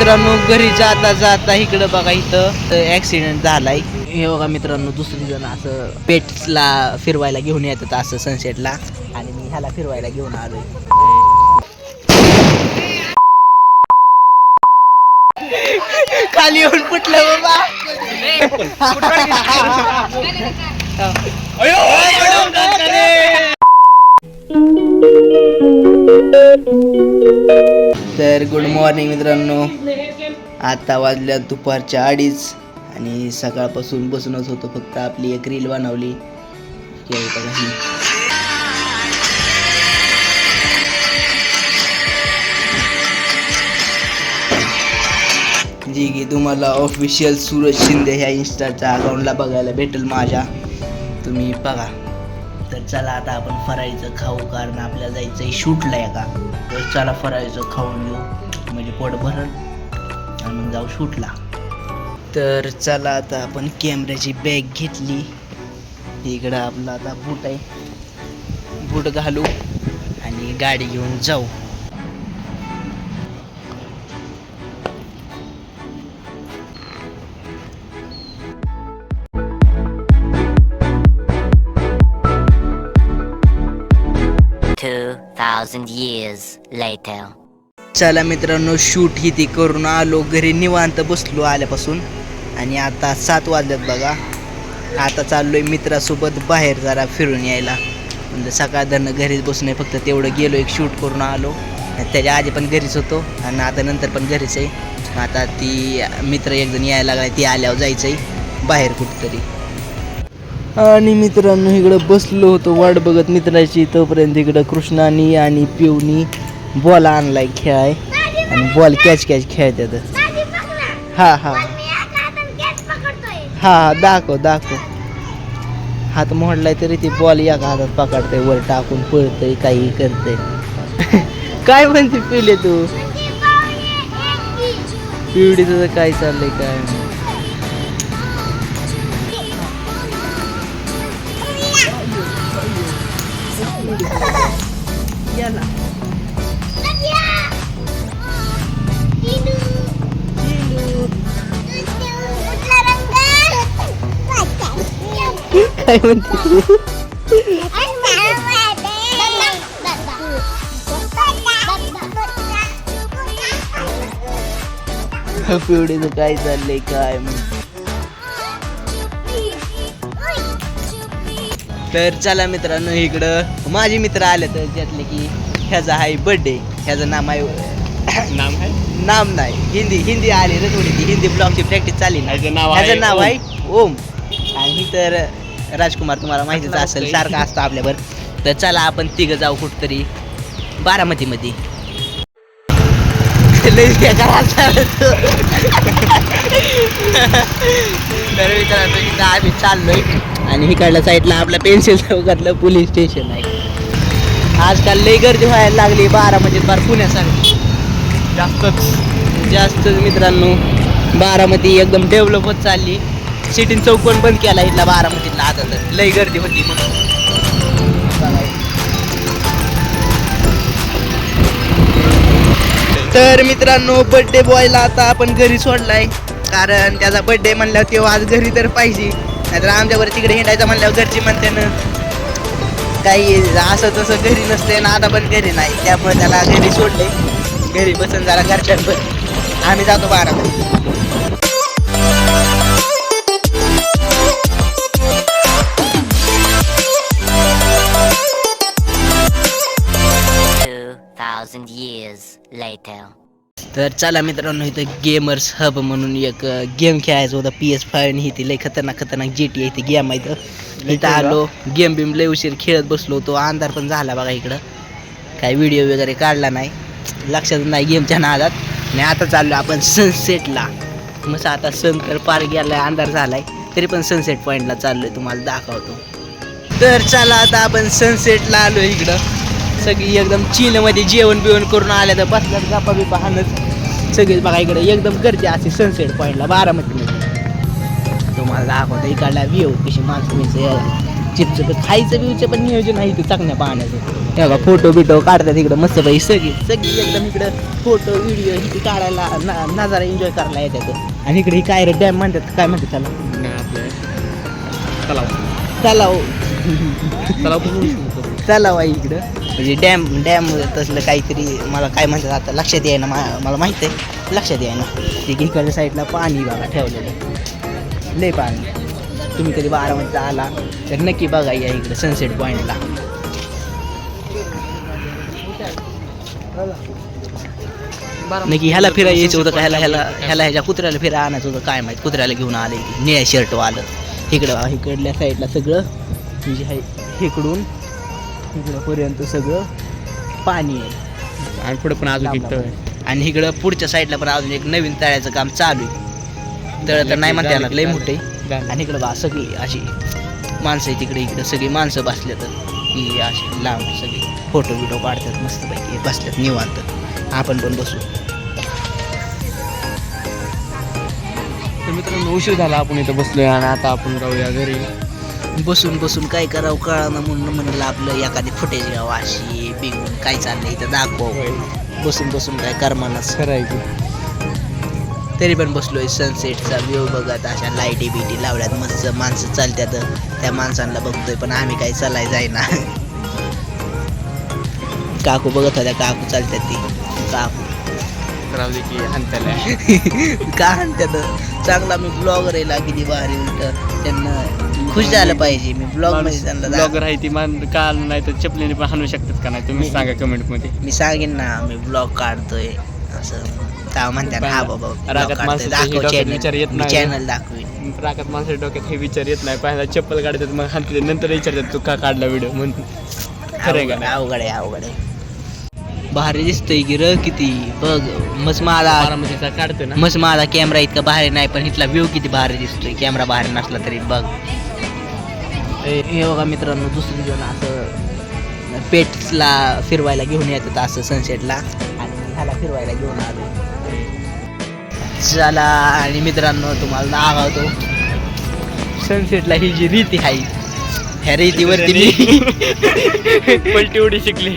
मित्रांनो घरी जाता जाता इकडं बघा इथं ऍक्सिडेंट झालाय. हे बघा मित्रांनो दुसरी जण असं पेट्सला फिरवायला घेऊन येतात असं सनसेटला आणि मी ह्याला फिरवायला घेऊन आलोय. खाली येऊन फुटलं बाबा. तर गुड मॉर्निंग मित्रांनो. आता वाजल्या दुपारच्या अडीच आणि सकाळपासून बसूनच होतो फक्त आपली एक रील बनवली. जी की तुम्हाला ऑफिशियल सूरज शिंदे ह्या इन्स्टाच्या अकाउंटला बघायला भेटेल माझ्या. तुम्ही बघा. तर चला आता आपण फराळीचं खाऊ कारण आपल्याला जायचं आहे शूटला आहे का तर चला फराळीचं खाऊन घेऊ. म्हणजे पोट भरल आणि मग जाऊ शूटला. तर चला आता आपण कॅमेऱ्याची बॅग घेतली. इकडं आपला आता बूट आहे. बूट घालू. आणि गाडी घेऊन जाऊ. Two thousand years later. चला मित्रांनो शूट ही ती करून आलो. घरी निवांत बसलो आल्यापासून. आणि आता सात वाजल्यात बघा. आता चाललोय मित्रासोबत बाहेर जरा फिरून यायला. म्हणजे सकाळ धरणं घरीच बसून फक्त तेवढं गेलो एक शूट करून आलो. आणि त्याच्या आधी पण घरीच होतो. आणि आता नंतर पण घरीच आहे. आता ती मित्र एक जण यायला लागलाय. ती आल्यावर जायचं आहे बाहेर कुठंतरी. आणि मित्रांनो इकडं बसलो होतो वाट बघत मित्राची. तोपर्यंत इकडं कृष्णानी आणि पिवनी बॉल आणलाय खेळाय. आणि बॉल कॅच कॅच खेळतात हा हा. हा हा. दाखव दाखव. हात मोडलाय तरी ती बॉल एका हातात पकडतंय. वर टाकून पळतंय काही करतंय. काय म्हणते पिले तू? पिवडी तुझं काय चाललंय काय काय म्हणते? पिवडीचं काय चाललंय काय. तर चला मित्रांनो इकडं. माझे मित्र आले तर त्यातले की ह्याचा आहे बर्थडे ह्याचं नाम आहे नाम है नाम नाही. हिंदी हिंदी आली रे थोडी ती. हिंदी ब्लॉगची प्रॅक्टिस चालली ना. ह्याचं नाव आहे. आहे ओम. आणि तर राजकुमार तुम्हाला माहितीच असेल सारखं असतं आपल्यावर. तर चला आपण तिघं जाऊ कुठतरी बारामतीमध्ये. तर मित्रांनो इथं आम्ही चाललोय. आणि इकडल्या साईडला आपल्या पेन्सिल चौकातलं पोलीस स्टेशन आहे. आजकाल लय गर्दी व्हायला लागली बारामतीत बार पुण्यासारखी. जास्तच. जास्तच मित्रांनो बारामती एकदम डेव्हलप होत चालली. सिटीन चौक पण बंद केला इथला बारामतीतला आता तर. लई गर्दी होती म्हणून. तर मित्रांनो बर्थडे बॉयला आता आपण घरी सोडलाय. कारण त्याचा बर्थडे म्हणल्यावर तेव्हा आज घरी तर पाहिजे. नाहीतर आमच्यावर तिकडे हिंडायचं म्हणल्यावर घरची म्हणते ना काही असं तसं घरी नसते ना आता पण घरी नाही. त्यामुळे त्याला घरी सोडले. घरी बसून जरा घरच्यांवर आम्ही जातो बारामती तर चला मित्रांनो इथं गेमर्स हब म्हणून एक गेम खेळायचं होतं. पी एस फाय ही ती लय खतरनाक खतरनाक जी टी आहे ती गेम आहे इथं. इथं आलो गेम बिम लय उशीर खेळत बसलो होतो. अंधार पण झाला बघा इकडं. काही व्हिडिओ वगैरे काढला नाही. लक्षात नाही गेमच्या नादात. आणि आता चाललो आपण सनसेटला मस्त आता सन तर पार गेलाय अंधार झालाय. तरी पण सनसेट पॉईंटला चाललोय तुम्हाला दाखवतो. तर चला आता आपण सनसेटला आलो इकडं. सगळी एकदम चीनमध्ये जेवण बिवण करून आल्या तर बसल्यात गप्पा बिप्पा हाणत. सगळीच बघा इकडे एकदम गर्दी असते सनसेट पॉईंटला बारामतीमध्ये. तुम्हाला दाखवतो इकडला व्ह्यू कशी माणसं चिप्स तर खायचं बिवचं पण नियोजन आहे इथं चांगल्या पाहण्याचं हे बघा फोटो बिटो काढतात इकडं मस्त सगळी सगळी एकदम इकडं फोटो व्हिडिओ इथे काढायला ना नजारा एन्जॉय करायला येतात. आणि इकडे काय रे डॅम म्हणतात काय म्हणतात त्याला? तलाव. तलाव. तलाव. तलाव आहे इकडं. म्हणजे डॅम डॅम तसलं काहीतरी मला काय म्हणतात आता लक्षात येईना मा- मला माहीत आहे. लक्षात येईना ते इकडच्या साईडला पाणी बघा ठेवलेलं. लय पाणी. तुम्ही कधी बारामतीला आला तर नक्की बघा या इकडे सनसेट पॉईंटला नक्की ह्याला फिरायला यायचं होतं का? ह्याला ह्याला ह्याला ह्याच्या कुत्र्याला फिरायला आणायचं होतं काय माहीत? कुत्र्याला घेऊन आलं निळ्या शर्ट आलं इकडं इकडल्या साईडला सगळं. म्हणजे आहे इकडून इकडंपर्यंत सगळं पाणी आहे. आणि पुढे पण अजून लांब एक तळ. आणि इकडं पुढच्या साईडला पण अजून एक नवीन तळ्याचं काम चालू आहे. तळ तर नाही म्हणता येणार लय मोठे. आणि इकडं बा सगळी अशी माणसं आहे तिकडे इकडे सगळी माणसं बसल्यात की अशी लांब सगळी फोटो बिटो काढतात मस्तपैकी बसल्यात निवांत. आपण पण बसू. तर मित्रांनो उशीर झाला आपण इथं बसलोय आणि आता आपण जाऊया घरी. बसून बसून काय करावं कळानं म्हणून म्हणलं आपलं एखादी फुटेज घ्यावं अशी बिघून काय चाललंय इथं दाखव बसून बसून काय करमानाच. तरी पण बसलोय सनसेटचा व्ह्यू बघत अशा लाईटी बिटी लावल्यात मस्त माणसं चालत्यात. त्या माणसांना बघतोय पण आम्ही काही चालाय जाईना. काकू बघत होत्या काकू चालत्यात ती. काकू. दे की हानत्याला का म्हणतात चांगला मी ब्लॉगर आहे किती भारी उलट त्यांना खुश झालं पाहिजे. मी ब्लॉगमध्ये त्यांना दाख- ब्लॉगर आहे ती मान काल नाही तर चपलीने पण हाणू शकतात का नाही? तुम्ही सांगा कमेंटमध्ये. मी सांगेन ना मी ब्लॉग काढतोय. असं तेव्हा म्हणतात हा बाबा vlog रागात काढतोय. माणसाचं हे दाखव डोक्यात विचार येत चॅनल नाही. चॅनल दाखवीन. रागात माणसाच्या डोक्यात हे विचार येत नाही. पहिला चप्पल काढतात मग हाणते नंतर विचारतात तू का काढला व्हिडिओ म्हणून. खरं आहे का अवघड नाही? अवघड आहे अवघड आहे. भारी दिसतोय की र किती. बघ मस्त माझा बारामतीचा काढतो ना? मस्त माझा कॅमेरा इतका भारी नाही पण इथला व्ह्यू किती भारी दिसतोय. कॅमेरा भारी नसला तरी बघ. हे बघा मित्रांनो दुसरी जण असं पेट्सला फिरवायला घेऊन येतात असं सनसेटला आणि ह्याला फिरवायला घेऊन आलो. चला आणि मित्रांनो तुम्हाला दाखवतो. सनसेटला ही जी रीती आहे ह्या रीतीवरती मी पलटी उडी शिकली.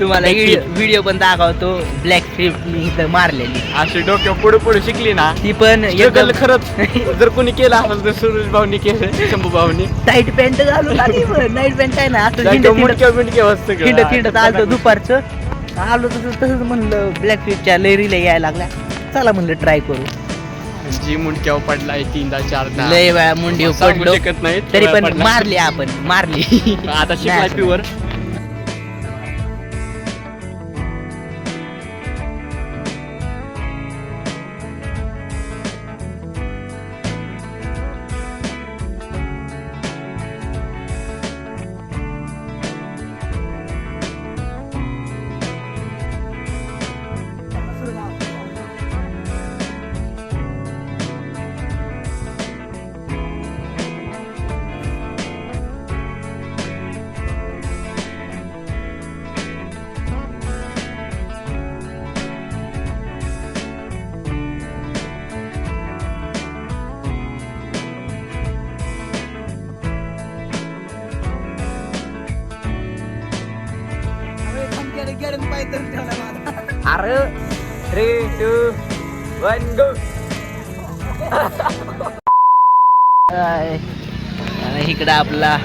तुम्हाला व्हिडिओ पण दाखवतो. ब्लॅक मी इथं मारलेली. अशी डोक्या पुढे पुढे शिकली ना ती पण स्ट्रगल खरंच. जर कोणी केलं असेल तर सुरेश भाऊनी केलं शंभू भाऊनी. टाईट पॅन्ट घालून आली नाईट पॅन्ट आहे ना. असं हिंड हिंड मुंडक्या बिंडक्या वाजतं का? हिंडत हिंडत आलतो दुपारचं. आलो तसं तसंच म्हणलं ब्लॅक फिल्मच्या लहरीला यायला लागल्या. चला म्हणलं ट्राय करू. जी मुंडक्या पडलाय तीनदा चारदा लय वेळा मुंडी पडलो शकत नाही तरी पण. मारली आपण मारली आता शिकलाय नाही. प्युअर अरे थ्री टू वन गो इकडं आपला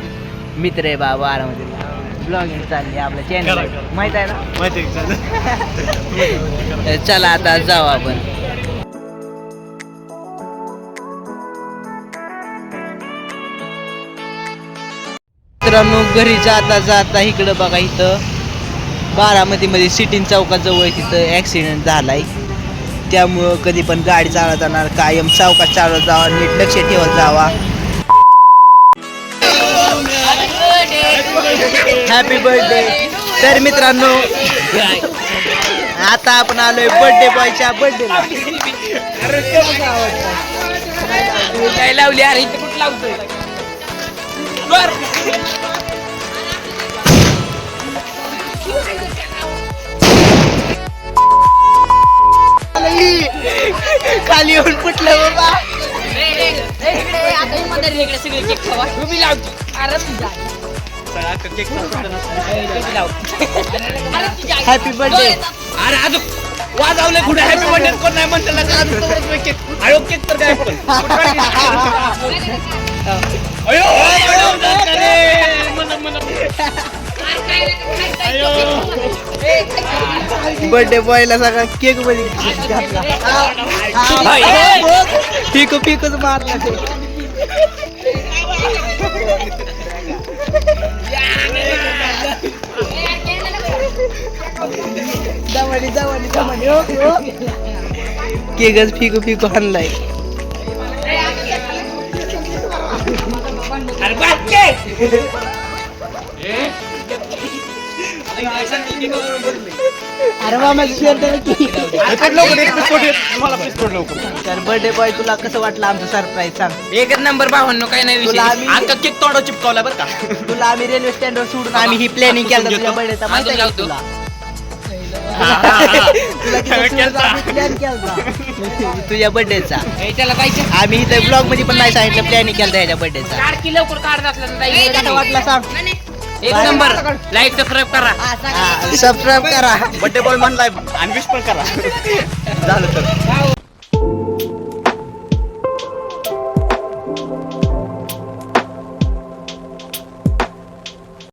मित्र आहे बाबा बारामतीला ब्लॉगिंग चालली आपलं चॅनल माहीत आहे ना? चला आता जाऊ आपण. मित्रांनो घरी जाता जाता इकडं बघा इथं. बारामतीमध्ये सिटीन चौकाजवळ तिथं ॲक्सिडेंट झाला आहे त्यामुळं कधी पण गाडी चालवताना जाणार कायम चौकात चालवत जावा नीट लक्ष ठेवत जावा. हॅपी बर्थडे तर मित्रांनो आता आपण आलोय बर्थडे बॉयच्या बर्थडेला लावली? अरे कुठं लावतोय? खाली येऊन कुठलं बाबा तुम्ही लावतो अरे हॅपी बर्थडे अरे अजून वाजवले कुठे हॅपी बर्थडे कोण नाही म्हणलं का अजून केक अयो केक तर काय पण अयो. बर्थडे बॉयला सगळा केकमध्ये पिको पिकोच मारला जवानी हो हो. केकच फिको फिको आणलाय. अरे अरे मामा शेअर तर बर्थडे बॉय तुला कसं वाटलं आमचं सरप्राईज सांग? एकच नंबर भावांनो काय नाही तुला विषय आम्ही- आता केक तोडा चिपकावला बरं का? तुला आम्ही रेल्वे स्टँडवर सोडून आम्ही ही प्लॅनिंग केलं तुझ्या बर्थडेचा माहिती आहे का तुला. तुला आम्ही. तुझ्या बर्थडेचा ए, त्याला जायचं आम्ही इथे ब्लॉगमध्ये पण नाही सांगितलं प्लॅनिंग केलं ह्याच्या बर्थडेचा काढ की लवकर काढत असला तर वाटलं सांग? एक नंबर. लाईक सबस्क्राईब करा. सबस्क्राईब करा. बर्थडे बॉय म्हणलाय आणि विश पण करा. झालं तर.